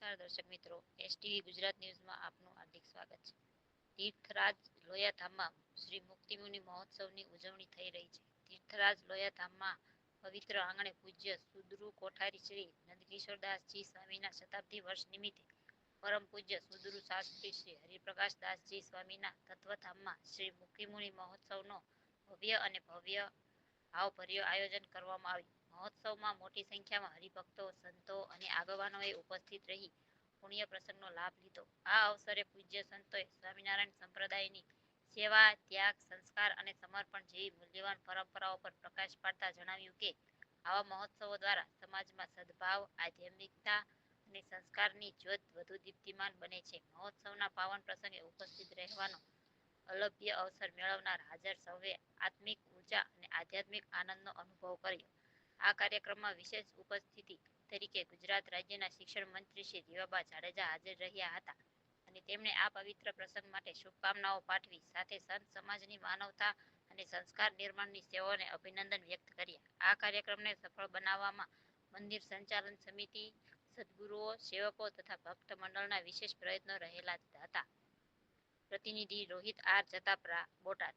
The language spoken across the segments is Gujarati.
નમસ્કાર દર્શક મિત્રો. એસટીવી ગુજરાત ન્યૂઝમાં આપનું હાર્દિક સ્વાગત છે. તીર્થરાજ લોયાધામમાં શ્રી મુક્તિમુનિ મહોત્સવની ઉજવણી થઈ રહી છે. તીર્થરાજ લોયાધામમાં પવિત્ર આંગણે પૂજ્ય સુદરુ કોઠારી શ્રી નંદકિશોરદાસજી સ્વામીના શતાબ્દી વર્ષ નિમિત્તે પરમ પૂજ્ય સુદરુ શાસ્ત્રી શ્રી હરિપ્રકાશદાસજી સ્વામીના તત્વધામમાં શ્રી મુક્તિમુનિ મહોત્સવનો ભવ્ય અને ભવ્ય, ભાવભર્યો આયોજન કરવામાં આવ્યું. મહોત્સવમાં મોટી સંખ્યામાં હરિભક્તો, સંતો અને આગેવાનોએ ઉપસ્થિત રહી પુણ્ય પ્રસંગનો લાભ લીધો. આ અવસરે પૂજ્ય સંતોએ સ્વામિનારાયણ સંપ્રદાયની સેવા, ત્યાગ, સંસ્કાર અને સમર્પણ જેવી મૂલ્યવાન પરંપરાઓ પર પ્રકાશ પાડતા જણાવ્યું કે, આવા મહોત્સવો દ્વારા સમાજમાં સદભાવ, આધ્યાત્મિકતા અને સંસ્કારની જ્યોત વધુ દીપ્તિમાન બને છે. મહોત્સવના પાવન પ્રસંગે ઉપસ્થિત રહેવાનો અલભ્ય અવસર મેળવનાર હાજર સૌએ આત્મિક ઊર્જા અને આધ્યાત્મિક આનંદનો અનુભવ કર્યો. આ કાર્યક્રમમાં વિશેષ ઉપસ્થિતિ તરીકે ગુજરાત રાજ્યના શિક્ષણ મંત્રી શ્રી જીવાબા જાડેજા હાજર રહ્યા હતા અને તેમણે આ પવિત્ર પ્રસંગ માટે શુભકામનાઓ પાઠવી સાથે સંત સમાજની માનવતા અને સંસ્કાર નિર્માણની સેવાઓને અભિનંદન વ્યક્ત કર્યા. આ કાર્યક્રમને સફળ બનાવવામાં મંદિર સંચાલન સમિતિ, સદગુરુઓ, સેવકો તથા ભક્ત મંડળના વિશેષ પ્રયત્નો રહેલા હતા. પ્રતિનિધિ Rohit R Jatapara Botad.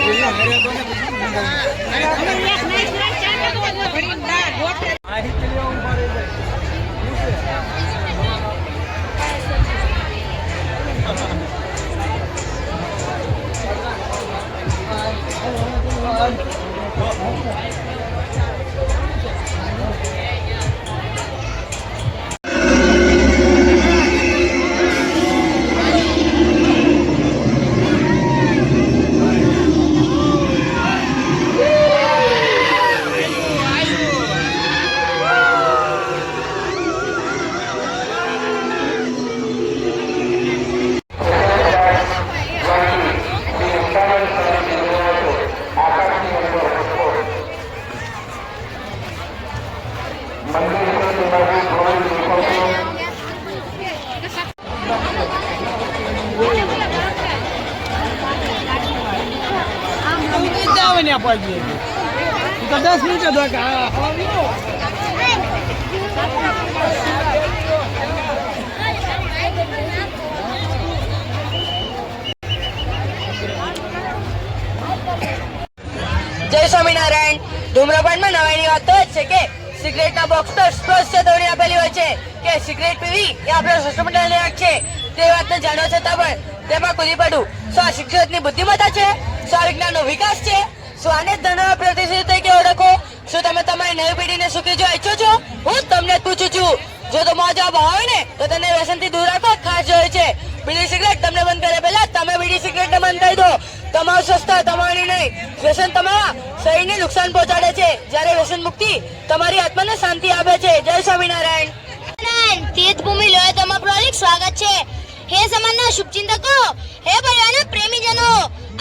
Bharati જાનકી નહીં આજુબાજુ ખુલ્લેમાં તો દસ મિનિટ જય સ્વામિનારાયણ. ધૂમ્રપાનમાં નવાઈની વાત તો જ છે કે સિગરેટના બોક્સ તો સ્પષ્ટ ચેતવણી આપેલી હોય છે કે સિગરેટ પીવી એ આપણો સસ્ટેનેબલ હક છે. તે વાતને જાણવા છતાં પણ તેમાં કૂદી પડવું શું આ શિક્ષકની બુદ્ધિમત્તા છે? શું વિજ્ઞાનનો વિકાસ છે? શું આને પ્રતિષ્ઠિત તરીકે ઓળખો? શું તમે તમારી નવી પેઢીને સુખી જો ઈચ્છો છો? હું તમને પૂછું છું. જો તમારો જવાબ આવે ને, તો તમને વ્યસનથી દૂર રાખો, ખાસ જોઈએ છે. બીડી સિગરેટ તમને બંધ કરે પહેલા તમે બીડી સિગરેટને બંધ કરી દો. તમારું સ્વસ્થતા તમારી નહીં. વ્યસન તમારા શરીરને નુકસાન પહોંચાડે છે. જ્યારે વ્યસન મુક્તિ તમારી આત્માને શાંતિ આપે છે. જય સ્વામિનારાયણ. તીર્થભૂમિ લોહી તમારું હાર્દિક સ્વાગત છે. હે સમાજના શુભચિંતકો, હે પરિવારના પ્રેમીજનો,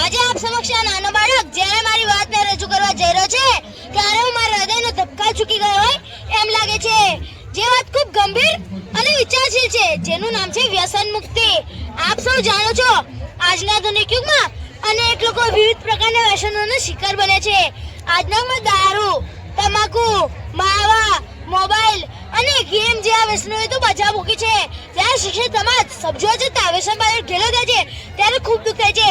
આજે આપ સમક્ષ આ નાનો બાળક જ્યારે મારી વાતને રજૂ કરવા જઈ રહ્યો છે, ત્યારે હું મારા હૃદયનો ધબકા ચૂકી ગયો હોય એમ લાગે છે. જે વાત ખૂબ ગંભીર અને વિચારશીલ છે, જેનું નામ છે વ્યસન મુક્તિ. આપ સૌ જાણો છો, આજના આધુનિક યુગમાં અનેક લોકો વિવિધ પ્રકારના વ્યસનોનો શિકાર બને છે. આજના દારૂ, તમાકુ, માવા, મોબાઈલ અને ગેમ જે આ વ્યસનોએ તો મજા મૂકી છે. ત્યારે શિક્ષણ સમાજ સમજો જતા વ્યસન બહાર ઢેલો થાય છે, ત્યારે ખૂબ દુઃખ થાય છે.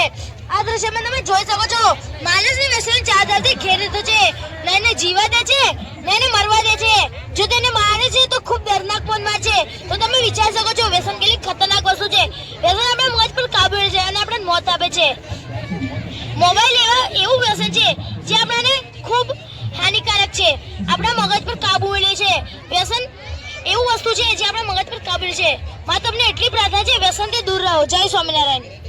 આ દ્રશ્યમાં તમે જોઈ શકો છો, માણસને વ્યસન ચાદરથી ઘેરી લીધો છે. ને જીવા દે છે, ને મરવા દે છે. જો તેને મારે છે, તો ખૂબ દર્દનાક પણ છે. તો તમે વિચારી શકો છો, વ્યસન કેટલી ખતરનાક વસ્તુ છે. વ્યસન આપણે મગજ પર કાબુ છે અને આપણને મોત આપે છે. મોબાઈલ એવા એવું વ્યસન છે, જે આપણાને ખૂબ હાનિકારક છે. આપણા મગજ પર કાબુ મેળવે છે વ્યસન એવું વસ્તુ છે જે આપણા મગજ પર કાબિલ છે. માં, તમને એટલી પ્રાર્થના છે, વ્યસનથી દૂર રહો. જય સ્વામિનારાયણ.